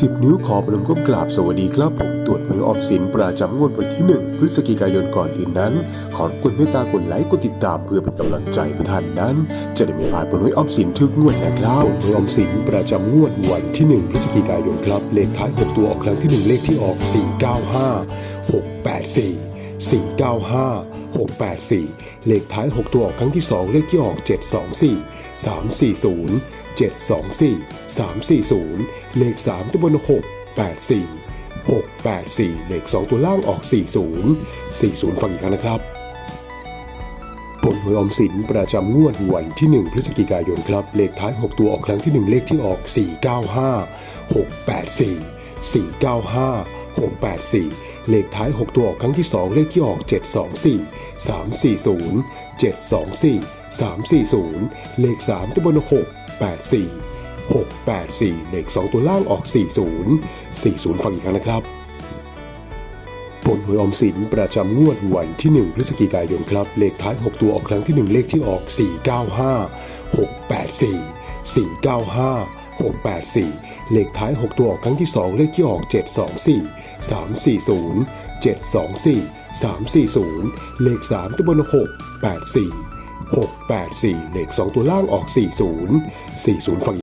สิบนิ้วขอประนมก้มกราบสวัสดีครับผมตรวจหวยออมสินประจำงวดวันที่ 1 พฤศจิกายนก่อนอื่นนั้น ขอบกวนเมตตากดไลค์กดติดตามเพื่อเป็นกำลังใจให้ท่านนั้น จะได้ไม่พลาดผลหวยออมสินทุกงวดนะครับผลหวยออมสินประจำงวดวันที่ 1 พฤศจิกายนครับเลขท้าย 6 ตัวออกครั้งที่ 1 เลขที่ออก 495 684 495 684 เลขท้าย 6 ตัวออกครั้งที่ 2 เลขที่ออก 724 340 724 340 เลข 3 ตัวบน 684 684 เลข 2 ตัวล่างออก 40 40 ฟังอีกครั้งนะครับผลหวยออมสินประจำงวดวันที่ 1 พฤศจิกายนครับ เลขท้าย 6 ตัวออกครั้งที่ 1 เลขที่ออก 495 684 495 684 เลขท้าย 6 ตัวออกครั้งที่ 2 เลขที่ออก 724 340 724 340 เลข 3ตัวบน 684 684 เลข 2 ตัวล่างออก 40 40 ฟังอีกครั้งนะครับ ผลหวยออมสินประจำงวดวันที่ 1 พฤศจิกายนครับ เลขท้าย 6 ตัวออกครั้งที่ 1 เลขที่ออก 495 684 495 684 เลขท้าย 6 ตัวออกครั้งที่ 2 เลขที่ออก 724 340 724 340 เลข 3ตัวบน684 684 เลข 2 ตัวล่างออก 40 40ฝั่ง